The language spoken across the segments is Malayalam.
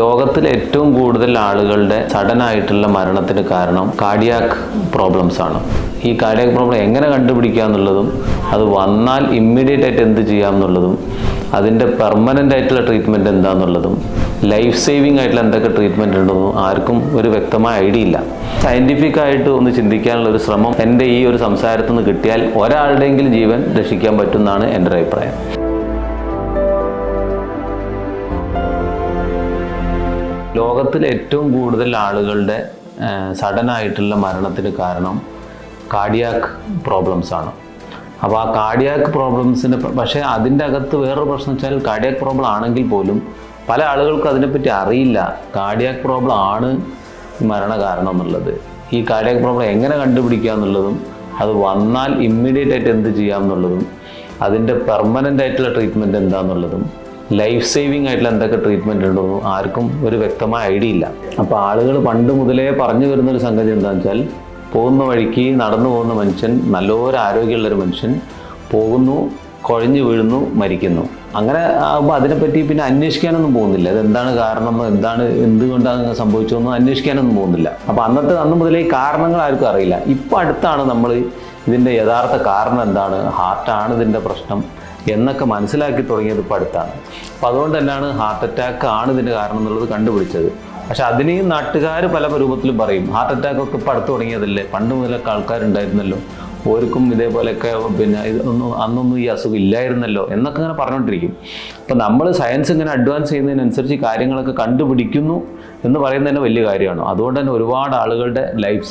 ലോകത്തിൽ ഏറ്റവും കൂടുതൽ ആളുകളുടെ സഡൻ ആയിട്ടുള്ള മരണത്തിന് കാരണം കാർഡിയാക് പ്രോബ്ലംസ് ആണ്. ഈ കാർഡിയാക് പ്രോബ്ലം എങ്ങനെ കണ്ടുപിടിക്കുക എന്നുള്ളതും അത് വന്നാൽ ഇമ്മീഡിയറ്റ് ആയിട്ട് എന്ത് ചെയ്യാം എന്നുള്ളതും അതിന്റെ പെർമനന്റ് ആയിട്ടുള്ള ട്രീറ്റ്മെന്റ് എന്താണെന്നുള്ളതും ലൈഫ് സേവിങ് ആയിട്ടുള്ള എന്തൊക്കെ ട്രീറ്റ്മെന്റ് ഉണ്ടെന്നും ആർക്കും ഒരു വ്യക്തമായ ഐഡിയ ഇല്ല. സയന്റിഫിക് ആയിട്ട് ഒന്ന് ചിന്തിക്കാനുള്ള ഒരു ശ്രമം എന്റെ ഈ ഒരു സംസാരത്തിൽ നിന്ന് കിട്ടിയാൽ ഒരാളുടെയെങ്കിലും ജീവൻ രക്ഷിക്കാൻ പറ്റുമെന്നാണ് എന്റെ അഭിപ്രായം. ലോകത്തിൽ ഏറ്റവും കൂടുതൽ ആളുകളുടെ സഡൻ ആയിട്ടുള്ള മരണത്തിന് കാരണം കാർഡിയാക് പ്രോബ്ലംസ് ആണ്. അപ്പോൾ ആ കാർഡിയാക് പ്രോബ്ലംസിന് പക്ഷേ അതിന്റെ അകത്ത് വേറൊരു പ്രശ്നം വെച്ചാൽ കാർഡിയാക് പ്രോബ്ലം ആണെങ്കിൽ പോലും പല ആളുകൾക്കും അതിനെപ്പറ്റി അറിയില്ല കാർഡിയാക് പ്രോബ്ലം ആണ് മരണ കാരണം എന്നുള്ളത്. ഈ കാർഡിയാക് പ്രോബ്ലം എങ്ങനെ കണ്ടുപിടിക്കുക എന്നുള്ളതും അത് വന്നാൽ ഇമ്മീഡിയറ്റ് ആയിട്ട് എന്ത് ചെയ്യാം എന്നുള്ളതും അതിന്റെ പെർമനന്റ് ആയിട്ടുള്ള ട്രീറ്റ്മെന്റ് എന്താണെന്നുള്ളതും ലൈഫ് സേവിങ് ആയിട്ടുള്ള എന്തൊക്കെ ട്രീറ്റ്മെന്റ് ഉണ്ടെന്നും ആർക്കും ഒരു വ്യക്തമായ ഐഡിയ ഇല്ല. അപ്പോൾ ആളുകൾ പണ്ട് മുതലേ പറഞ്ഞു വരുന്ന ഒരു സംഗതി എന്താണെന്ന് വെച്ചാൽ പോകുന്ന വഴിക്ക് നടന്നു പോകുന്ന മനുഷ്യൻ നല്ലൊരു ആരോഗ്യമുള്ളൊരു മനുഷ്യൻ പോകുന്നു കുഴഞ്ഞു വീഴുന്നു മരിക്കുന്നു. അങ്ങനെ ആകുമ്പോൾ അതിനെപ്പറ്റി പിന്നെ അന്വേഷിക്കാനൊന്നും പോകുന്നില്ല. എന്താണ് കാരണം എന്താണ് എന്തുകൊണ്ടാണ് സംഭവിച്ചതെന്നും അന്വേഷിക്കാനൊന്നും പോകുന്നില്ല. അപ്പോൾ അന്നത്തെ അന്ന് മുതലേ കാരണങ്ങൾ ആർക്കും അറിയില്ല. ഇപ്പോൾ അടുത്താണ് നമ്മൾ ഇതിന്റെ യഥാർത്ഥ കാരണം എന്താണ്? ഹാർട്ടാണ് ഇതിന്റെ പ്രശ്നം. എന്നൊക്കെ മനസ്സിലാക്കി തുടങ്ങിയത് ഇപ്പോൾ അടുത്താണ്. അപ്പോൾ അതുകൊണ്ട് തന്നെയാണ് ഹാർട്ട് അറ്റാക്ക് ആണ് ഇതിന്റെ കാരണം എന്നുള്ളത് കണ്ടുപിടിച്ചത്. പക്ഷെ അതിനെയും നാട്ടുകാർ പല രൂപത്തിലും പറയും. ഹാർട്ട് അറ്റാക്ക് ഒക്കെ അടുത്ത് തുടങ്ങിയതല്ലേ? പണ്ട് മുതലൊക്കെ ആൾക്കാരുണ്ടായിരുന്നല്ലോ. ഓർക്കും ഇതേപോലെയൊക്കെ പിന്നെ ഇതൊന്നും അന്നൊന്നും ഈ അസുഖം ഇല്ലായിരുന്നല്ലോ എന്നൊക്കെ ഇങ്ങനെ പറഞ്ഞുകൊണ്ടിരിക്കും. അപ്പം നമ്മൾ സയൻസ് ഇങ്ങനെ അഡ്വാൻസ് ചെയ്യുന്നതിനനുസരിച്ച് കാര്യങ്ങളൊക്കെ കണ്ടുപിടിക്കുന്നു എന്ന് പറയുന്നത് തന്നെ വലിയ കാര്യമാണ്. അതുകൊണ്ട് തന്നെ ഒരുപാട് ആളുകളുടെ ലൈഫ്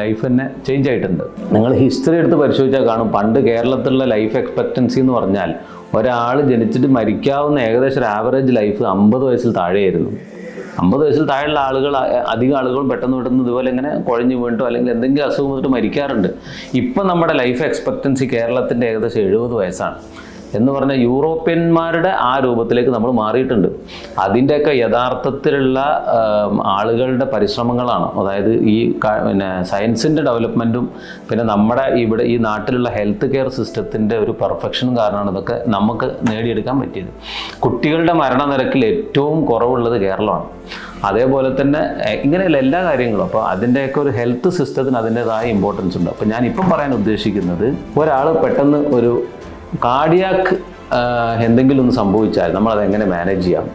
ലൈഫ് തന്നെ ചേഞ്ച് ആയിട്ടുണ്ട്. നിങ്ങൾ ഹിസ്റ്ററി എടുത്ത് പരിശോധിച്ചാൽ കാണും. പണ്ട് കേരളത്തിലുള്ള ലൈഫ് എക്സ്പെക്റ്റൻസി എന്ന് പറഞ്ഞാൽ ഒരാൾ ജനിച്ചിട്ട് മരിക്കാവുന്ന ഏകദേശം ഒരു ആവറേജ് ലൈഫ് അമ്പത് വയസ്സിൽ താഴെയായിരുന്നു. അമ്പത് വയസ്സിൽ താഴെയുള്ള ആളുകൾ അധികം ആളുകൾ പെട്ടെന്ന് പെട്ടെന്ന് ഇതുപോലെ ഇങ്ങനെ കുഴഞ്ഞു വീണിട്ടോ അല്ലെങ്കിൽ എന്തെങ്കിലും അസുഖം വന്നിട്ട് മരിക്കാറുണ്ട്. ഇപ്പം നമ്മുടെ ലൈഫ് എക്സ്പെക്റ്റൻസി കേരളത്തിന്റെ ഏകദേശം എഴുപത് വയസ്സാണ്. എന്ന് പറഞ്ഞാൽ യൂറോപ്യന്മാരുടെ ആ രൂപത്തിലേക്ക് നമ്മൾ മാറിയിട്ടുണ്ട്. അതിന്റെയൊക്കെ യഥാർത്ഥത്തിലുള്ള ആളുകളുടെ പരിശ്രമങ്ങളാണ്. അതായത് ഈ പിന്നെ സയൻസിന്റെ ഡെവലപ്മെന്റും പിന്നെ നമ്മുടെ ഇവിടെ ഈ നാട്ടിലുള്ള ഹെൽത്ത് കെയർ സിസ്റ്റത്തിന്റെ ഒരു പെർഫെക്ഷനും കാരണമാണ് ഇതൊക്കെ നമുക്ക് നേടിയെടുക്കാൻ പറ്റിയത്. കുട്ടികളുടെ മരണനിരക്കിൽ ഏറ്റവും കുറവുള്ളത് കേരളമാണ്. അതേപോലെ തന്നെ ഇങ്ങനെയുള്ള എല്ലാ കാര്യങ്ങളും. അപ്പോൾ അതിന്റെയൊക്കെ ഒരു ഹെൽത്ത് സിസ്റ്റത്തിന് അതിന്റെതായ ഇമ്പോർട്ടൻസ് ഉണ്ട്. അപ്പോൾ ഞാൻ ഇപ്പം പറയാൻ ഉദ്ദേശിക്കുന്നത് ഒരാൾ പെട്ടെന്ന് ഒരു കാർഡിയാക്ക് എന്തെങ്കിലും ഒന്ന് സംഭവിച്ചാൽ നമ്മൾ അതെങ്ങനെ മാനേജ് ചെയ്യാം?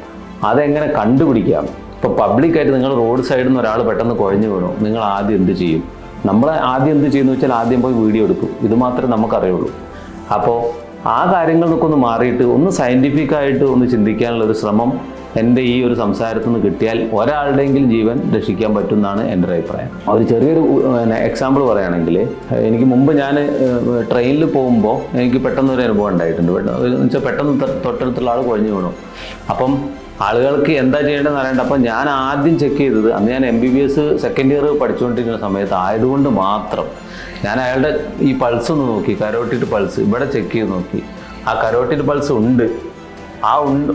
അതെങ്ങനെ കണ്ടുപിടിക്കാം? ഇപ്പോൾ പബ്ലിക്കായിട്ട് നിങ്ങൾ റോഡ് സൈഡിൽ നിന്ന് ഒരാൾ പെട്ടെന്ന് കുഴഞ്ഞു വീണു. നിങ്ങൾ ആദ്യം എന്ത് ചെയ്യും? നമ്മൾ ആദ്യം എന്ത് ചെയ്യുന്നു വെച്ചാൽ ആദ്യം പോയി വീഡിയോ എടുക്കും. ഇത് മാത്രമേ നമുക്കറിയുള്ളൂ. അപ്പോൾ ആ കാര്യങ്ങളൊക്കെ ഒന്ന് മാറിയിട്ട് ഒന്ന് സയന്റിഫിക്കായിട്ട് ഒന്ന് ചിന്തിക്കാനുള്ള ഒരു ശ്രമം എന്റെ ഈ ഒരു സംസാരത്തിൽ നിന്ന് കിട്ടിയാൽ ഒരാളുടെയെങ്കിലും ജീവൻ രക്ഷിക്കാൻ പറ്റുമെന്നാണ് എന്റെ ഒരു അഭിപ്രായം. ഒരു ചെറിയൊരു എക്സാമ്പിൾ പറയുകയാണെങ്കിൽ എനിക്ക് മുമ്പ് ഞാൻ ട്രെയിനിൽ പോകുമ്പോൾ എനിക്ക് പെട്ടെന്ന് ഒരു അനുഭവം ഉണ്ടായിട്ടുണ്ട്. വെച്ചാൽ പെട്ടെന്ന് തൊട്ടടുത്തുള്ള ആൾ കുഴഞ്ഞു വീണു. അപ്പം ആളുകൾക്ക് എന്താ ചെയ്യേണ്ടതെന്ന് അറിയണ്ട. അപ്പം ഞാൻ ആദ്യം ചെക്ക് ചെയ്തത് അന്ന് ഞാൻ M B B S second year പഠിച്ചുകൊണ്ടിരിക്കുന്ന സമയത്ത് ആയതുകൊണ്ട് മാത്രം ഞാൻ അയാളുടെ ഈ പൾസ് ഒന്ന് നോക്കി കരോട്ടിട്ട് പൾസ് ഇവിടെ ചെക്ക് ചെയ്ത് നോക്കി. ആ കരോട്ടിട്ട് പൾസ് ഉണ്ട്. ആ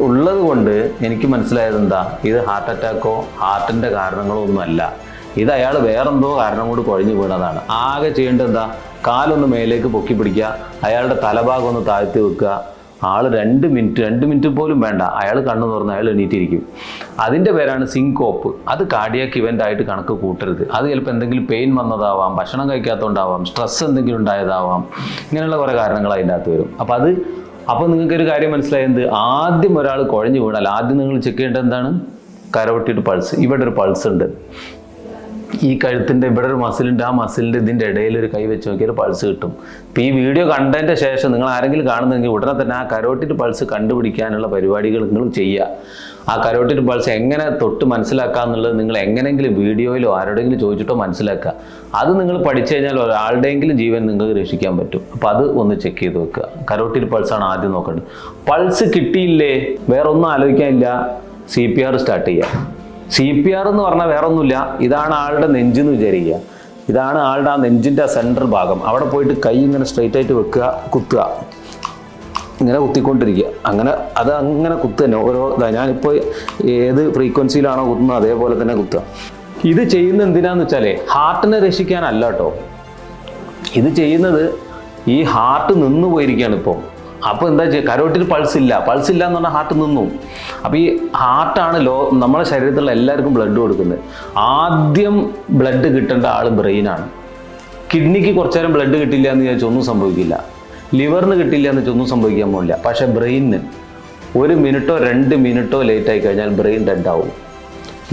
ഉള്ളത് കൊണ്ട് എനിക്ക് മനസ്സിലായത് എന്താ? ഇത് ഹാർട്ട് അറ്റാക്കോ ഹാർട്ടിന്റെ കാരണങ്ങളോ ഒന്നുമല്ല. ഇത് അയാൾ വേറെന്തോ കാരണം കൊണ്ട് കുഴഞ്ഞു വീണതാണ്. ആകെ ചെയ്യേണ്ടത് എന്താ? കാലൊന്ന് മേലേക്ക് പൊക്കി പിടിക്കുക അയാളുടെ തലഭാഗം ഒന്ന് താഴ്ത്തി വെക്കുക. ആൾ രണ്ട് മിനിറ്റ് രണ്ട് മിനിറ്റ് പോലും വേണ്ട. അയാൾ കണ്ണു തുറന്ന് അയാൾ എണീറ്റിരിക്കും. അതിന്റെ പേരാണ് സിങ്കോപ്പ് അത് കാർഡിയാക്ക് ഇവന്റ് ആയിട്ട് കണക്ക് കൂട്ടരുത്. അത് ചിലപ്പോൾ എന്തെങ്കിലും പെയിൻ വന്നതാവാം ഭക്ഷണം കഴിക്കാത്തതുകൊണ്ടാവാം സ്ട്രെസ് എന്തെങ്കിലും ഉണ്ടായതാവാം ഇങ്ങനെയുള്ള കുറേ കാരണങ്ങൾ അതിന്റെ അകത്ത് വരും. അപ്പോൾ അത് അപ്പോൾ നിങ്ങൾക്ക് ഒരു കാര്യം മനസ്സിലായത് ആദ്യം ഒരാൾ കുഴഞ്ഞു വീണാൽ ആദ്യം നിങ്ങൾ ചെക്ക് ചെയ്യേണ്ടത് എന്താണ്? കരോട്ടിഡ് പൾസ് ഇവിടെ ഒരു പൾസ് ഉണ്ട്. ഈ കഴുത്തിന്റെ ഇവിടെ ഒരു മസിൽ ഉണ്ട്. ആ മസിലിന്റെ ഇതിന്റെ ഇടയിൽ ഒരു കൈ വെച്ച് നോക്കിയാൽ പൾസ് കിട്ടും. ഇപ്പോൾ ഈ വീഡിയോ കണ്ടതിന്റെ ശേഷം നിങ്ങൾ ആരെങ്കിലും കാണുന്നെങ്കിൽ ഉടനെ തന്നെ ആ കരോട്ടിന്റെ പൾസ് കണ്ടുപിടിക്കാനുള്ള പരിപാടികൾ നിങ്ങൾ ചെയ്യുക. ആ കരോട്ടിഡ് പൾസ് എങ്ങനെ തൊട്ട് മനസ്സിലാക്കുക എന്നുള്ളത് നിങ്ങൾ എങ്ങനെയെങ്കിലും വീഡിയോയിലോ ആരോടെങ്കിലും ചോദിച്ചിട്ടോ മനസ്സിലാക്കുക. അത് നിങ്ങൾ പഠിച്ചു കഴിഞ്ഞാൽ ഒരാളുടെയെങ്കിലും ജീവൻ നിങ്ങൾക്ക് രക്ഷിക്കാൻ പറ്റും. അപ്പം അത് ഒന്ന് ചെക്ക് ചെയ്ത് വെക്കുക. കരോട്ടിഡ് പൾസാണ് ആദ്യം നോക്കേണ്ടത്. പൾസ് കിട്ടിയില്ലേ? വേറെ ഒന്നും ആലോചിക്കാനില്ല. സി പി ആർ സ്റ്റാർട്ട് ചെയ്യുക. സി പി ആർ എന്ന് പറഞ്ഞാൽ വേറെ ഒന്നുമില്ല ഇതാണ് ആളുടെ നെഞ്ചെന്ന് വിചാരിക്കുക. ഇതാണ് ആളുടെ ആ നെഞ്ചിന്റെ ആ സെന്റർ ഭാഗം. അവിടെ പോയിട്ട് കൈ ഇങ്ങനെ സ്ട്രെയിറ്റ് ആയിട്ട് വെക്കുക കുത്തുക. ഇങ്ങനെ കുത്തിക്കൊണ്ടിരിക്കുക അങ്ങനെ അത് അങ്ങനെ കുത്തു തന്നെ ഓരോ ഞാനിപ്പോൾ ഏത് ഫ്രീക്വൻസിയിലാണോ കുത്തുന്നത് അതേപോലെ തന്നെ കുത്തുക. ഇത് ചെയ്യുന്ന എന്തിനാന്ന് വെച്ചാലേ ഹാർട്ടിനെ രക്ഷിക്കാനല്ല കേട്ടോ. ഇത് ചെയ്യുന്നത് ഈ ഹാർട്ട് നിന്ന് പോയിരിക്കുകയാണ് ഇപ്പോൾ അപ്പോൾ എന്താ ചെയ്യുക കരോട്ടിൽ പൾസ് ഇല്ല. പൾസ് ഇല്ല എന്ന് പറഞ്ഞാൽ ഹാർട്ട് നിന്നു. അപ്പോൾ ഈ ഹാർട്ടാണ് ലോ നമ്മുടെ ശരീരത്തിലുള്ള എല്ലാവർക്കും ബ്ലഡ് കൊടുക്കുന്നത്. ആദ്യം ബ്ലഡ് കിട്ടേണ്ട ആൾ ബ്രെയിനാണ് കിഡ്നിക്ക് കുറച്ചു നേരം ബ്ലഡ് കിട്ടില്ല എന്ന് വിചാരിച്ചൊന്നും സംഭവിക്കില്ല. ലിവറിന് കിട്ടില്ല എന്ന് വെച്ചൊന്നും സംഭവിക്കാൻ പോകില്ല പക്ഷേ ബ്രെയിനിന് ഒരു മിനിറ്റോ രണ്ട് മിനിറ്റോ ലേറ്റ് ആയി കഴിഞ്ഞാൽ ബ്രെയിൻ ഡെഡ് ആവും.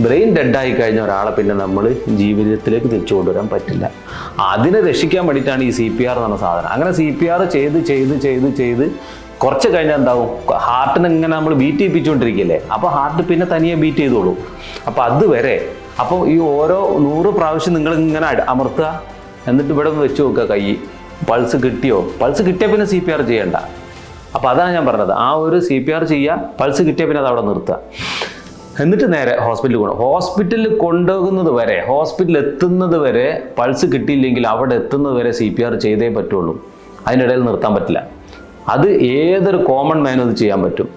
ബ്രെയിൻ ഡെഡായി കഴിഞ്ഞ ഒരാളെ പിന്നെ നമ്മൾ ജീവിതത്തിലേക്ക് തിരിച്ചു കൊണ്ടുവരാൻ പറ്റില്ല. അതിനെ രക്ഷിക്കാൻ വേണ്ടിയിട്ടാണ് ഈ സി പി ആർ എന്ന സാധനം. അങ്ങനെ സി പി ആർ ചെയ്ത് ചെയ്ത് ചെയ്ത് ചെയ്ത് കുറച്ച് കഴിഞ്ഞാൽ എന്താവും? ഹാർട്ടിന് ഇങ്ങനെ നമ്മൾ ബീറ്റ് ചെയ്യിപ്പിച്ചുകൊണ്ടിരിക്കില്ലേ? അപ്പോൾ ഹാർട്ട് പിന്നെ തനിയെ ബീറ്റ് ചെയ്തോളൂ. അപ്പോൾ അതുവരെ അപ്പോൾ ഈ ഓരോ നൂറ് പ്രാവശ്യം നിങ്ങൾ ഇങ്ങനെ അമർത്തുക. എന്നിട്ട് ഇവിടെ വെച്ച് നോക്കുക കൈ. പൾസ് കിട്ടിയോ? പൾസ് കിട്ടിയ പിന്നെ സി പി ആർ ചെയ്യണ്ട. അപ്പോൾ അതാണ് ഞാൻ പറഞ്ഞത്. ആ ഒരു സി പി ആർ ചെയ്യുക പൾസ് കിട്ടിയ പിന്നെ അത് അവിടെ നിർത്തുക എന്നിട്ട് നേരെ ഹോസ്പിറ്റലിൽ കൊണ്ടു ഹോസ്പിറ്റലിൽ കൊണ്ടുപോകുന്നത് വരെ ഹോസ്പിറ്റലിൽ എത്തുന്നത് വരെ പൾസ് കിട്ടിയില്ലെങ്കിൽ അവിടെ എത്തുന്നത് വരെ സി പി ആർ ചെയ്തേ പറ്റുള്ളൂ. അതിനിടയിൽ നിർത്താൻ പറ്റില്ല. അത് ഏതൊരു കോമൺ മാനും അത് ചെയ്യാൻ പറ്റും.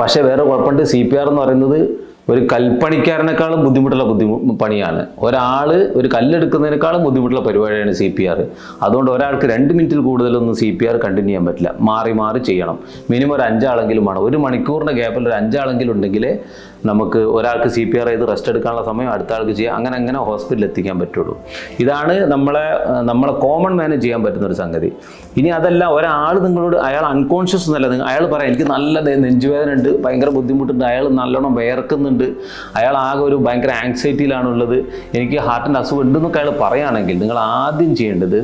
പക്ഷേ വേറെ കുഴപ്പമുണ്ട് സി പി ആർ എന്ന് പറയുന്നത് ഒരു കൽപ്പണിക്കാരനേക്കാളും ബുദ്ധിമുട്ടുള്ള ബുദ്ധിമു പണിയാണ്. ഒരാൾ ഒരു കല്ലെടുക്കുന്നതിനേക്കാളും ബുദ്ധിമുട്ടുള്ള പരിപാടിയാണ് സി പി ആർ. അതുകൊണ്ട് ഒരാൾക്ക് രണ്ട് മിനിറ്റിൽ കൂടുതലൊന്നും സി പി ആർ കണ്ടിന്യൂ ചെയ്യാൻ പറ്റില്ല. മാറി മാറി ചെയ്യണം. മിനിമം ഒരു അഞ്ചാളെങ്കിലും വേണം. ഒരു മണിക്കൂറിന്റെ ഗ്യാപ്പിൽ ഒരു അഞ്ചാളെങ്കിലും ഉണ്ടെങ്കിൽ നമുക്ക് ഒരാൾക്ക് സി പി ആർ ചെയ്ത് റെസ്റ്റ് എടുക്കാനുള്ള സമയം അടുത്ത ആൾക്ക് ചെയ്യാം. അങ്ങനെ അങ്ങനെ ഹോസ്പിറ്റലിൽ എത്തിക്കാൻ പറ്റുള്ളൂ. ഇതാണ് നമ്മളെ നമ്മളെ കോമൺ മാനേജ് ചെയ്യാൻ പറ്റുന്ന ഒരു സംഗതി. ഇനി അതല്ല ഒരാൾ നിങ്ങളോട് അയാൾ അൺകോൺഷ്യസ് എന്നല്ല അയാൾ പറയാം എനിക്ക് നല്ല നെഞ്ചുവേദന ഉണ്ട് ഭയങ്കര ബുദ്ധിമുട്ടുണ്ട് അയാൾ നല്ലോണം വേർക്കുന്നുണ്ട് അയാൾ ആകെ ഒരു ഭയങ്കര ആങ്സൈറ്റിയിലാണുള്ളത് എനിക്ക് ഹാർട്ടിന്റെ അസുഖം ഉണ്ടെന്നൊക്കെ അയാൾ പറയുകയാണെങ്കിൽ നിങ്ങൾ ആദ്യം ചെയ്യേണ്ടത്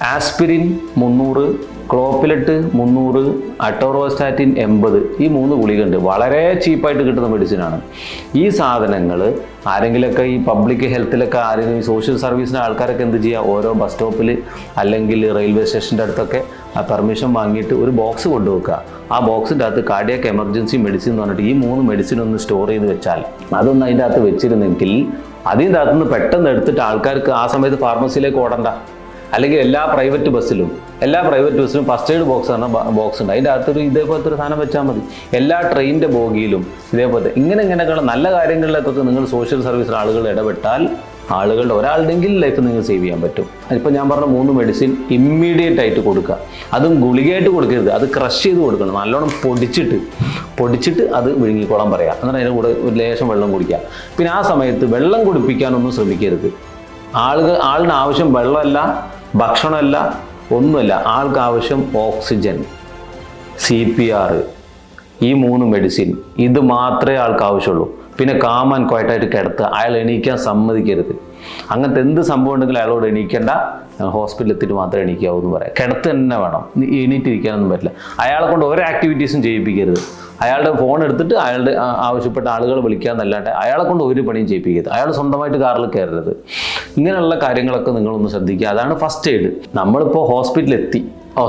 ആസ്പിരിൻ മുന്നൂറ് ക്ലോപ്പിലറ്റ് മുന്നൂറ് അട്ടോറോസ്റ്റാറ്റിൻ എൺപത് ഈ മൂന്ന് ഗുളികയുണ്ട്. വളരെ ചീപ്പായിട്ട് കിട്ടുന്ന മെഡിസിനാണ്. ഈ സാധനങ്ങൾ ആരെങ്കിലുമൊക്കെ ഈ പബ്ലിക് ഹെൽത്തിലൊക്കെ ആരെങ്കിലും സോഷ്യൽ സർവീസിന് ആൾക്കാരൊക്കെ എന്ത് ചെയ്യുക ഓരോ ബസ് സ്റ്റോപ്പിൽ അല്ലെങ്കിൽ റെയിൽവേ സ്റ്റേഷന്റെ അടുത്തൊക്കെ ആ പെർമിഷൻ വാങ്ങിയിട്ട് ഒരു ബോക്സ് കൊണ്ടുവെക്കുക. ആ ബോക്സിന്റെ അകത്ത് കാർഡിയാക്ക് എമർജൻസി മെഡിസിൻ എന്ന് പറഞ്ഞിട്ട് ഈ മൂന്ന് മെഡിസിൻ ഒന്ന് സ്റ്റോർ ചെയ്ത് വെച്ചാൽ അതൊന്ന് അതിന്റെ അകത്ത് വെച്ചിരുന്നെങ്കിൽ അതിന്റെ അകത്തുനിന്ന് പെട്ടെന്ന് എടുത്തിട്ട് ആൾക്കാർക്ക് ആ സമയത്ത് ഫാർമസിയിലേക്ക് ഓടണ്ട. അല്ലെങ്കിൽ എല്ലാ പ്രൈവറ്റ് ബസ്സിലും എല്ലാ പ്രൈവറ്റ് ബസ്സിലും ഫസ്റ്റ് എയ്ഡ് ബോക്സ് എന്ന ബോക്സ് ഉണ്ട്. അതിന്റെ അകത്തൊരു ഇതേപോലത്തെ ഒരു സാധനം വെച്ചാൽ മതി. എല്ലാ ട്രെയിനിന്റെ ബോഗിയിലും ഇതേപോലത്തെ ഇങ്ങനെ ഇങ്ങനെയൊക്കെയുള്ള നല്ല കാര്യങ്ങളിലേക്കൊക്കെ നിങ്ങൾ സോഷ്യൽ സർവീസിൽ ആളുകൾ ഇടപെട്ടാൽ ആളുകളുടെ ഒരാളുടെങ്കിലും ലൈഫ് നിങ്ങൾ സേവ് ചെയ്യാൻ പറ്റും. ഇപ്പം ഞാൻ പറഞ്ഞ മൂന്ന് മെഡിസിൻ ഇമ്മീഡിയറ്റ് ആയിട്ട് കൊടുക്കുക. അതും ഗുളികയായിട്ട് കൊടുക്കരുത്. അത് ക്രഷ് ചെയ്ത് കൊടുക്കണം. നല്ലോണം പൊടിച്ചിട്ട് പൊടിച്ചിട്ട് അത് വിഴുങ്ങിക്കോളാൻ പറയാം. എന്നിട്ട് അതിന്റെ കൂടെ ഒരു ലേശം വെള്ളം കുടിക്കുക. പിന്നെ ആ സമയത്ത് വെള്ളം കുടിപ്പിക്കാനൊന്നും ശ്രമിക്കരുത്. ആളുകൾ ആളിന് ആവശ്യം വെള്ളമല്ല ഭക്ഷണമല്ല ഒന്നുമല്ല ആൾക്ക് ആവശ്യം ഓക്സിജൻ സി പി ആർ ഈ മൂന്ന് മെഡിസിൻ ഇത് മാത്രമേ ആൾക്ക് ആവശ്യമുള്ളൂ. പിന്നെ കാമാൻ ക്വയറ്റായിട്ട് കിടത്തുക. അയാൾ എണീക്കാൻ സമ്മതിക്കരുത്. അങ്ങനത്തെ എന്ത് സംഭവം ഉണ്ടെങ്കിലും അയാളോട് എണീക്കേണ്ട. ഹോസ്പിറ്റലിൽ എത്തിയിട്ട് മാത്രമേ എണീക്കാവൂ എന്ന് പറയാം. കിടത്ത് തന്നെ വേണം. എണീറ്റിരിക്കാനൊന്നും പറ്റില്ല. അയാളെ കൊണ്ട് ഒരു ആക്ടിവിറ്റീസും ചെയ്യിപ്പിക്കരുത്. അയാളുടെ ഫോൺ എടുത്തിട്ട് അയാളുടെ ആവശ്യപ്പെട്ട ആളുകൾ വിളിക്കുക എന്നല്ലാണ്ട് അയാളെ കൊണ്ട് ഒരു പണിയും ചെയ്യിപ്പിക്കരുത്. അയാൾ സ്വന്തമായിട്ട് കാറിൽ കയറരുത്. ഇങ്ങനെയുള്ള കാര്യങ്ങളൊക്കെ നിങ്ങളൊന്ന് ശ്രദ്ധിക്കുക. അതാണ് ഫസ്റ്റ് എയ്ഡ് നമ്മളിപ്പോൾ ഹോസ്പിറ്റലിൽ എത്തി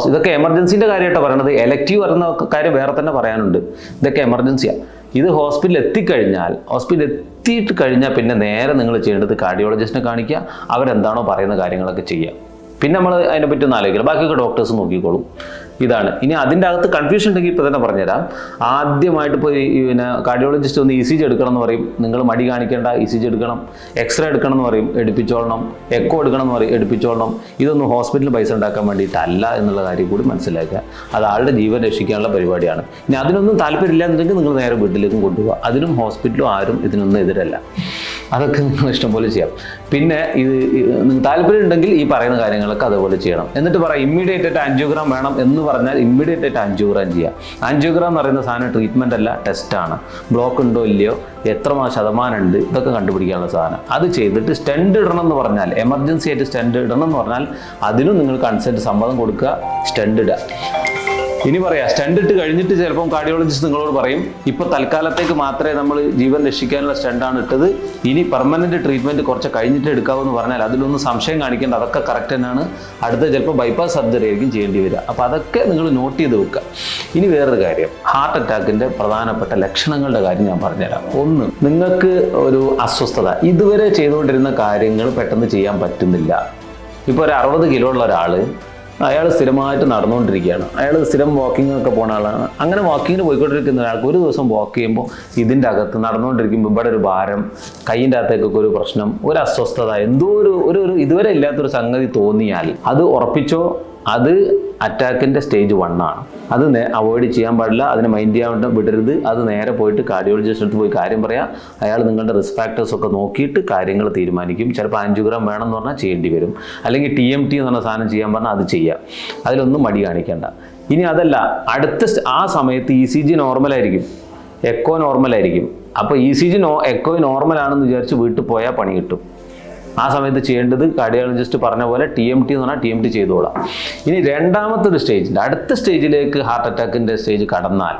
ഇതൊക്കെ എമർജൻസിന്റെ കാര്യമായിട്ടോ പറയണത്. എലക്റ്റീവ് വരുന്ന കാര്യം വേറെ തന്നെ പറയാനുണ്ട്. ഇതൊക്കെ എമർജൻസിയാണ് ഇത് ഹോസ്പിറ്റലിൽ എത്തിക്കഴിഞ്ഞാൽ ഹോസ്പിറ്റലിൽ എത്തിയിട്ട് കഴിഞ്ഞാൽ പിന്നെ നേരെ നിങ്ങൾ ചെയ്യേണ്ടത് കാർഡിയോളജിസ്റ്റിനെ കാണിക്കുക. അവരെന്താണോ പറയുന്ന കാര്യങ്ങളൊക്കെ ചെയ്യുക. പിന്നെ നമ്മൾ അതിനെപ്പറ്റി ഒന്ന് ആലോചിക്കണം ബാക്കിയൊക്കെ ഡോക്ടേഴ്സ് നോക്കിക്കോളും. ഇതാണ്. ഇനി അതിന്റെ അകത്ത് കൺഫ്യൂഷൻ ഉണ്ടെങ്കിൽ ഇപ്പോൾ തന്നെ പറഞ്ഞുതരാം. ആദ്യമായിട്ട് ഇപ്പോൾ ഈ പിന്നെ കാർഡിയോളജിസ്റ്റ് ഒന്ന് ഇ സി ജി എടുക്കണം എന്ന് പറയും. നിങ്ങൾ മടി കാണിക്കേണ്ട ഇ സി ജി എടുക്കണം. എക്സ്റേ എടുക്കണം എന്ന് പറയും. എടുപ്പിച്ചോളണം. എക്കോ എടുക്കണം എന്ന് പറയും. എടുപ്പിച്ചോളണം. ഇതൊന്നും ഹോസ്പിറ്റലിൽ പൈസ ഉണ്ടാക്കാൻ വേണ്ടിയിട്ടല്ല എന്നുള്ള കാര്യം കൂടി മനസ്സിലാക്കുക. അത് ആളുടെ ജീവൻ രക്ഷിക്കാനുള്ള പരിപാടിയാണ്. ഇനി അതിനൊന്നും താല്പര്യമില്ല എന്നുണ്ടെങ്കിൽ നിങ്ങൾ നേരെ വീട്ടിലേക്കും കൊണ്ടുപോകുക അതിനും ഹോസ്പിറ്റലും ആരും ഇതിനൊന്നും എതിരല്ല. അതൊക്കെ നിങ്ങൾ ഇഷ്ടംപോലെ ചെയ്യാം. പിന്നെ ഇത് നിങ്ങൾക്ക് താല്പര്യം ഉണ്ടെങ്കിൽ ഈ പറയുന്ന കാര്യങ്ങളൊക്കെ അതുപോലെ ചെയ്യണം. എന്നിട്ട് പറയാം ഇമ്മീഡിയറ്റ് ആയിട്ട് ആൻജിയോഗ്രാം വേണം എന്ന് പറഞ്ഞാൽ ഇമ്മീഡിയറ്റ് ആയിട്ട് ആൻജിയോഗ്രാം ചെയ്യാം. ആൻജിയോഗ്രാം എന്ന് പറയുന്ന സാധനം ട്രീറ്റ്മെന്റ് അല്ല ടെസ്റ്റാണ് ബ്ലോക്ക് ഉണ്ടോ ഇല്ലയോ എത്ര ശതമാനം ഉണ്ട് ഇതൊക്കെ കണ്ടുപിടിക്കാനുള്ള സാധനം. അത് ചെയ്തിട്ട് സ്റ്റെൻഡ് ഇടണം എന്ന് പറഞ്ഞാൽ എമർജൻസി ആയിട്ട് സ്റ്റെൻഡ് ഇടണം എന്ന് പറഞ്ഞാൽ അതിനും നിങ്ങൾ കൺസെന്റ് സമ്മതം കൊടുക്കുക സ്റ്റെൻഡ് ഇടുക. ഇനി പറയാം. സ്റ്റണ്ട് ഇട്ട് കഴിഞ്ഞിട്ട് ചിലപ്പം കാർഡിയോളജിസ്റ്റ് നിങ്ങളോട് പറയും ഇപ്പൊ തൽക്കാലത്തേക്ക് മാത്രമേ നമ്മൾ ജീവൻ രക്ഷിക്കാനുള്ള സ്റ്റണ്ടാണ് ഇട്ടത്. ഇനി പെർമനന്റ് ട്രീറ്റ്മെന്റ് കുറച്ച് കഴിഞ്ഞിട്ട് എടുക്കാവൂ എന്ന് പറഞ്ഞാൽ അതിലൊന്നും സംശയം കാണിക്കേണ്ട അതൊക്കെ കറക്റ്റ് തന്നെയാണ്. അടുത്ത ചിലപ്പോൾ ബൈപ്പാസ് സർജറി ആയിരിക്കും ചെയ്യേണ്ടി വരിക. അപ്പോൾ അതൊക്കെ നിങ്ങൾ നോട്ട് ചെയ്ത് വെക്കുക. ഇനി വേറൊരു കാര്യം. ഹാർട്ട് അറ്റാക്കിന്റെ പ്രധാനപ്പെട്ട ലക്ഷണങ്ങളുടെ കാര്യം ഞാൻ പറഞ്ഞുതരാം. ഒന്ന് നിങ്ങൾക്ക് ഒരു അസ്വസ്ഥത. ഇതുവരെ ചെയ്തുകൊണ്ടിരുന്ന കാര്യങ്ങൾ പെട്ടെന്ന് ചെയ്യാൻ പറ്റുന്നില്ല. ഇപ്പോൾ ഒരു അറുപത് കിലോ ഉള്ള ഒരാൾ അയാൾ സ്ഥിരമായിട്ട് നടന്നുകൊണ്ടിരിക്കുകയാണ്. അയാൾ സ്ഥിരം വാക്കിംഗ് ഒക്കെ പോണ ആളാണ്. അങ്ങനെ വാക്കിങ്ങിന് പോയിക്കൊണ്ടിരിക്കുന്ന ഒരാൾക്ക് ഒരു ദിവസം വാക്ക് ചെയ്യുമ്പോൾ ഇതിന്റെ അകത്ത് നടന്നുകൊണ്ടിരിക്കുമ്പോൾ ഇവിടെ ഒരു ഭാരം കൈയിന്റെ അകത്തേക്കൊക്കെ ഒരു പ്രശ്നം ഒരു അസ്വസ്ഥത എന്തോ ഒരു ഒരു ഒരു ഇതുവരെ ഇല്ലാത്തൊരു സംഗതി തോന്നിയാൽ അത് ഉറപ്പിച്ചോ? അത് അറ്റാക്കിന്റെ സ്റ്റേജ് വൺ ആണ്. അത് അവോയ്ഡ് ചെയ്യാൻ പാടില്ല അതിനെ മൈൻഡ് ചെയ്യാൻ വിടരുത്. അത് നേരെ പോയിട്ട് കാർഡിയോളജിസ്റ്റ് അടുത്ത് പോയി കാര്യം പറയാം. അയാൾ നിങ്ങളുടെ റിസ്ക് ഫാക്ടേഴ്സ് ഒക്കെ നോക്കിയിട്ട് കാര്യങ്ങൾ തീരുമാനിക്കും. ചിലപ്പോൾ ആൻജിയോഗ്രാം വേണം എന്ന് പറഞ്ഞാൽ ചെയ്യേണ്ടി വരും. അല്ലെങ്കിൽ ടി എം ടി എന്ന് പറഞ്ഞ സാധനം ചെയ്യാൻ പറഞ്ഞാൽ അത് ചെയ്യാം. അതിലൊന്നും മടി കാണിക്കേണ്ട. ഇനി അതല്ല അടുത്ത ആ സമയത്ത് ഇ സി ജി നോർമലായിരിക്കും എക്കോ നോർമലായിരിക്കും അപ്പോൾ E C G no echo normal ആണെന്ന് വിചാരിച്ച് വീട്ടിൽ പോയാൽ പണി കിട്ടും. ആ സമയത്ത് ചെയ്യേണ്ടത് കാർഡിയോളജിസ്റ്റ് പറഞ്ഞ പോലെ ടി എം ടി എന്ന് പറഞ്ഞാൽ ടി എം ടി ചെയ്തോളാം. ഇനി രണ്ടാമത്തെ ഒരു സ്റ്റേജിന്റെ അടുത്ത സ്റ്റേജിലേക്ക് ഹാർട്ട് അറ്റാക്കിന്റെ സ്റ്റേജ് കടന്നാൽ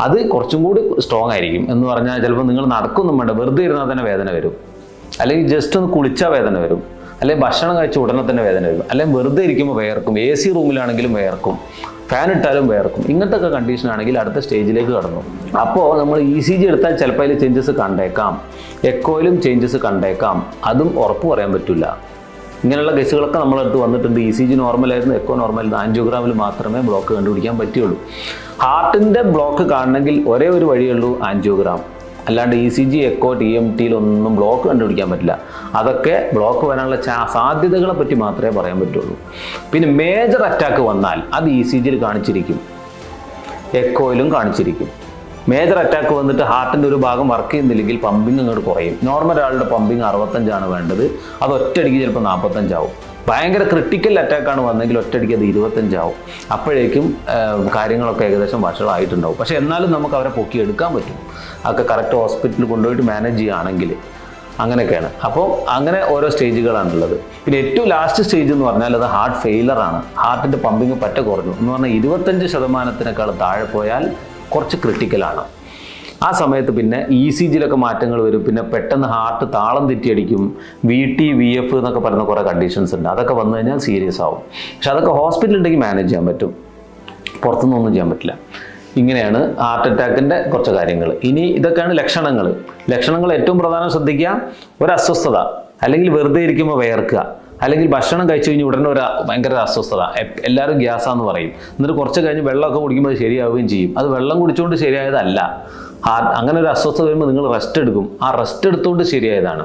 അത് കുറച്ചും കൂടി സ്ട്രോങ് ആയിരിക്കും എന്ന് പറഞ്ഞാൽ ചിലപ്പോൾ നിങ്ങൾ നടക്കൊന്നും വേണ്ട. വെറുതെ ഇരുന്നാൽ തന്നെ വേദന വരും. അല്ലെങ്കിൽ ജസ്റ്റ് ഒന്ന് കുളിച്ചാൽ വേദന വരും. അല്ലെങ്കിൽ ഭക്ഷണം കഴിച്ച ഉടനെ തന്നെ വേദന വരും. അല്ലെങ്കിൽ വെറുതെ ഇരിക്കുമ്പോൾ വേർക്കും എ സി റൂമിലാണെങ്കിലും വേർക്കും ഫാൻ ഇട്ടാലും വേർക്കും ഇങ്ങനത്തെ കണ്ടീഷൻ ആണെങ്കിൽ അടുത്ത സ്റ്റേജിലേക്ക് കടന്നു. അപ്പോൾ നമ്മൾ ഇ സി ജി എടുത്താൽ ചിലപ്പോൾ അതിൽ ചേഞ്ചസ് കണ്ടേക്കാം. എക്കോയിലും ചേഞ്ചസ് കണ്ടേക്കാം. അതും ഉറപ്പ് പറയാൻ പറ്റില്ല. ഇങ്ങനെയുള്ള കേസുകളൊക്കെ നമ്മളടുത്ത് വന്നിട്ടുണ്ട്. ഇ സി ജി നോർമലായിരുന്നു എക്കോ നോർമലായിരുന്നു ആൻജിയോഗ്രാമിൽ മാത്രമേ ബ്ലോക്ക് കണ്ടുപിടിക്കാൻ പറ്റുള്ളൂ. ഹാർട്ടിന്റെ ബ്ലോക്ക് കാണണമെങ്കിൽ ഒരേ ഒരു വഴിയുള്ളൂ ആൻജിയോഗ്രാം അല്ലാണ്ട് E C G echo T M ടിയിലൊന്നും block കണ്ടുപിടിക്കാൻ പറ്റില്ല. അതൊക്കെ ബ്ലോക്ക് വരാനുള്ള സാധ്യതകളെ പറ്റി മാത്രമേ പറയാൻ പറ്റുള്ളൂ. പിന്നെ മേജർ അറ്റാക്ക് വന്നാൽ അത് ഇ സി ജിയിൽ കാണിച്ചിരിക്കും. എക്കോയിലും കാണിച്ചിരിക്കും. മേജർ അറ്റാക്ക് വന്നിട്ട് ഹാർട്ടിന്റെ ഒരു ഭാഗം വർക്ക് ചെയ്യുന്നില്ലെങ്കിൽ പമ്പിങ് അങ്ങോട്ട് കുറയും. നോർമൽ ഒരാളുടെ പമ്പിങ് അറുപത്തഞ്ചാണ് വേണ്ടത്. അത് ഒറ്റയടിക്ക് ചിലപ്പോൾ നാൽപ്പത്തഞ്ചാവും ഭയങ്കര ക്രിട്ടിക്കൽ അറ്റാക്കാണ് വന്നെങ്കിൽ ഒറ്റയടിക്ക് അത് ഇരുപത്തഞ്ചാവും. അപ്പോഴേക്കും കാര്യങ്ങളൊക്കെ ഏകദേശം വഷളായിട്ടുണ്ടാവും പക്ഷേ എന്നാലും നമുക്ക് അവരെ പൊക്കി എടുക്കാൻ പറ്റും. അതൊക്കെ കറക്റ്റ് ഹോസ്പിറ്റലിൽ കൊണ്ടുപോയിട്ട് മാനേജ് ചെയ്യുകയാണെങ്കിൽ അങ്ങനെയൊക്കെയാണ്. അപ്പോൾ അങ്ങനെ ഓരോ സ്റ്റേജുകളാണുള്ളത് പിന്നെ ഏറ്റവും ലാസ്റ്റ് സ്റ്റേജ് എന്ന് പറഞ്ഞാൽ അത് ഹാർട്ട് ഫെയിലർ ആണ്. ഹാർട്ടിന്റെ പമ്പിങ് പറ്റ കുറഞ്ഞു. എന്ന് പറഞ്ഞാൽ ഇരുപത്തഞ്ച് ശതമാനത്തിനേക്കാൾ താഴെ പോയാൽ കുറച്ച് ക്രിട്ടിക്കലാണ് ആ സമയത്ത് പിന്നെ ഇ സി ജിയിലൊക്കെ മാറ്റങ്ങൾ വരും. പിന്നെ പെട്ടെന്ന് ഹാർട്ട് താളം തെറ്റിയടിക്കും. വി ടി വി എഫ് എന്നൊക്കെ പറയുന്ന കുറേ കണ്ടീഷൻസ് ഉണ്ട്. അതൊക്കെ വന്നു കഴിഞ്ഞാൽ സീരിയസ് ആവും. പക്ഷെ അതൊക്കെ ഹോസ്പിറ്റലിൽ ഉണ്ടെങ്കിൽ മാനേജ് ചെയ്യാൻ പറ്റും. പുറത്തുനിന്നൊന്നും ചെയ്യാൻ പറ്റില്ല. ഇങ്ങനെയാണ് ഹാർട്ട് അറ്റാക്കിന്റെ കുറച്ച് കാര്യങ്ങൾ. ഇനി ഇതൊക്കെയാണ് ലക്ഷണങ്ങൾ. ലക്ഷണങ്ങൾ ഏറ്റവും പ്രധാനം ശ്രദ്ധിക്കുക. ഒരു അസ്വസ്ഥത. അല്ലെങ്കിൽ വെറുതെ ഇരിക്കുമ്പോൾ വേർക്കുക അല്ലെങ്കിൽ ഭക്ഷണം കഴിച്ചു കഴിഞ്ഞ് ഉടനെ ഒരു ഭയങ്കര അസ്വസ്ഥത. എല്ലാവരും ഗ്യാസാന്ന് പറയും. എന്നിട്ട് കുറച്ച് കഴിഞ്ഞ് വെള്ളമൊക്കെ കുടിക്കുമ്പോൾ ശരിയാവുകയും ചെയ്യും. അത് വെള്ളം കുടിച്ചുകൊണ്ട് ശരിയായതല്ല. ഹാർട്ട് അങ്ങനെ ഒരു അസ്വസ്ഥത വരുമ്പോൾ നിങ്ങൾ റെസ്റ്റ് എടുക്കും. ആ റെസ്റ്റ് എടുത്തുകൊണ്ട് ശരിയായതാണ്.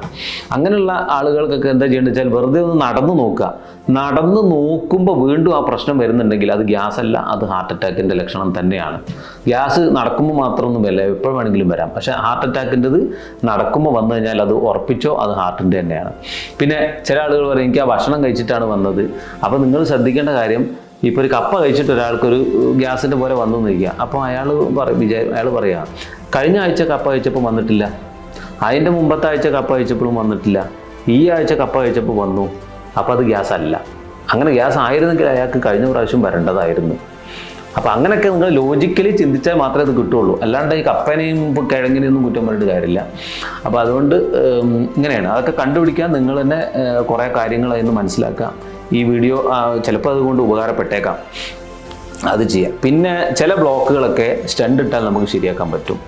അങ്ങനെയുള്ള ആളുകൾക്കൊക്കെ എന്താ ചെയ്യേണ്ടത് വെച്ചാൽ വെറുതെ ഒന്ന് നടന്നു നോക്കുക. നടന്നു നോക്കുമ്പോൾ വീണ്ടും ആ പ്രശ്നം വരുന്നുണ്ടെങ്കിൽ അത് ഗ്യാസ് അല്ല അത് ഹാർട്ട് അറ്റാക്കിന്റെ ലക്ഷണം തന്നെയാണ്. ഗ്യാസ് നടക്കുമ്പോൾ മാത്രമൊന്നും വരില്ല എപ്പോൾ വേണമെങ്കിലും വരാം. പക്ഷേ ഹാർട്ട് അറ്റാക്കിന്റെത് നടക്കുമ്പോൾ വന്നു കഴിഞ്ഞാൽ അത് ഉറപ്പിച്ചോ അത് ഹാർട്ടിന്റെ തന്നെയാണ്. പിന്നെ ചില ആളുകൾ പറയും എനിക്ക് ആ ഭക്ഷണം കഴിച്ചിട്ടാണ് വന്നത്. അപ്പോൾ നിങ്ങൾ ശ്രദ്ധിക്കേണ്ട കാര്യം ഇപ്പോൾ ഒരു കപ്പ കഴിച്ചിട്ട് ഒരാൾക്കൊരു ഗ്യാസിന്റെ പോലെ വന്നു നിൽക്കുക. അപ്പോൾ അയാൾ വിചാരി അയാൾ പറയാ കഴിഞ്ഞ ആഴ്ച കപ്പ കഴിച്ചപ്പോൾ വന്നിട്ടില്ല. അതിന്റെ മുമ്പത്തെ ആഴ്ച കപ്പ കഴിച്ചപ്പോഴും വന്നിട്ടില്ല. ഈ ആഴ്ച കപ്പ കഴിച്ചപ്പോൾ വന്നു. അപ്പോൾ അത് ഗ്യാസ് അല്ല അങ്ങനെ ഗ്യാസ് ആയിരുന്നെങ്കിൽ അയാൾക്ക് കഴിഞ്ഞ പ്രാവശ്യം വരേണ്ടതായിരുന്നു. അപ്പോൾ അങ്ങനെയൊക്കെ നിങ്ങൾ ലോജിക്കലി ചിന്തിച്ചാൽ മാത്രമേ അത് കിട്ടുള്ളൂ അല്ലാണ്ട് ഈ കപ്പനെയും ഇപ്പൊ കിഴങ്ങിനെയും ഒന്നും കുറ്റം പറഞ്ഞിട്ട് കാര്യമില്ല. അപ്പോൾ അതുകൊണ്ട് ഇങ്ങനെയാണ്. അതൊക്കെ കണ്ടുപിടിക്കാൻ നിങ്ങൾ തന്നെ കുറെ കാര്യങ്ങൾ അതിന് മനസ്സിലാക്കാം ഈ വീഡിയോ ചിലപ്പോൾ അതുകൊണ്ട് ഉപകാരപ്പെട്ടേക്കാം. അത് ചെയ്യാം. പിന്നെ ചില ബ്ലോക്കുകളൊക്കെ സ്റ്റണ്ട് ഇട്ടാൽ നമുക്ക് ശരിയാക്കാൻ പറ്റും.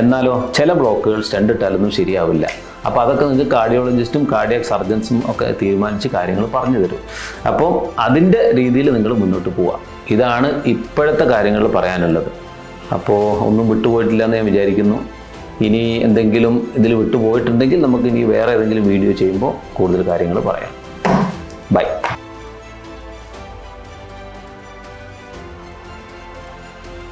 എന്നാലോ ചില ബ്ലോക്കുകൾ സ്റ്റണ്ട് ഇട്ടാലൊന്നും ശരിയാവില്ല. അപ്പോൾ അതൊക്കെ നിങ്ങൾക്ക് കാർഡിയോളജിസ്റ്റും കാർഡിയാക് സർജൻസും ഒക്കെ തീരുമാനിച്ച് കാര്യങ്ങൾ പറഞ്ഞു തരും. അപ്പോൾ അതിന്റെ രീതിയിൽ നിങ്ങൾ മുന്നോട്ട് പോവാം ഇതാണ് ഇപ്പോഴത്തെ കാര്യങ്ങൾ പറയാനുള്ളത്. അപ്പോൾ ഒന്നും വിട്ടുപോയിട്ടില്ല എന്ന് ഞാൻ വിചാരിക്കുന്നു. ഇനി എന്തെങ്കിലും ഇതിൽ വിട്ടുപോയിട്ടുണ്ടെങ്കിൽ നമുക്ക് ഇനി വേറെ ഏതെങ്കിലും വീഡിയോ ചെയ്യുമ്പോൾ കൂടുതൽ കാര്യങ്ങൾ പറയാം.